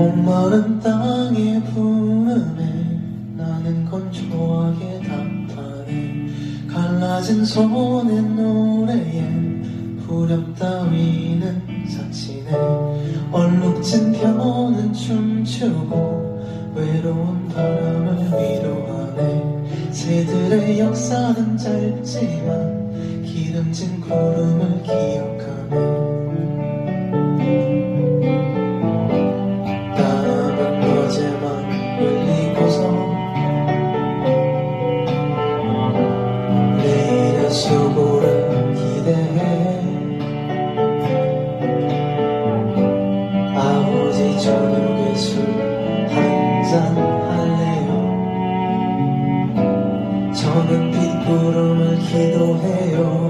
목마른 땅의 부름에 나는 건조하게 답하네 갈라진 손의 노래엔 후렴 따위는 사치네. 얼룩진 벼는 춤추고 외로운 바람을 위로하네. 새들의 역사는 짧지만 기름진 구름을 기억하네 기도해요